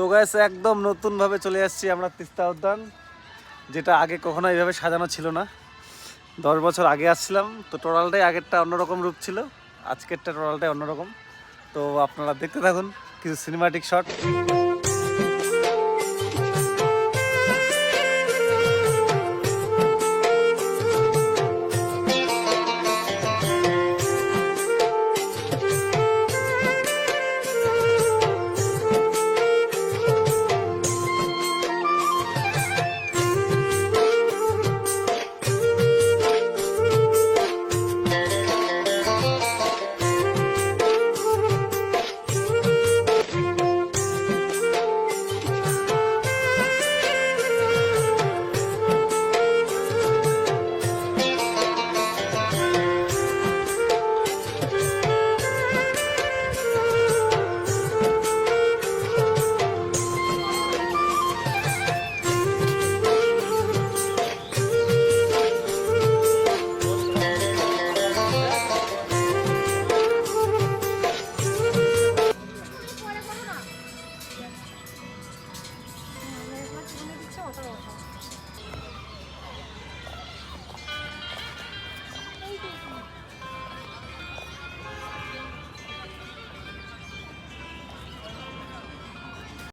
তো গাছ একদম নতুনভাবে চলে আসছি আমরা তিস্তা উদ্যান, যেটা আগে কখনো এইভাবে সাজানো ছিল না। দশ বছর আগে আসছিলাম, তো টোটালটাই আগেরটা অন্যরকম রূপ ছিল, আজকেরটা টোটালটাই অন্যরকম। তো আপনারা দেখতে থাকুন, কিছু সিনেমাটিক শট ตลอดค่ะ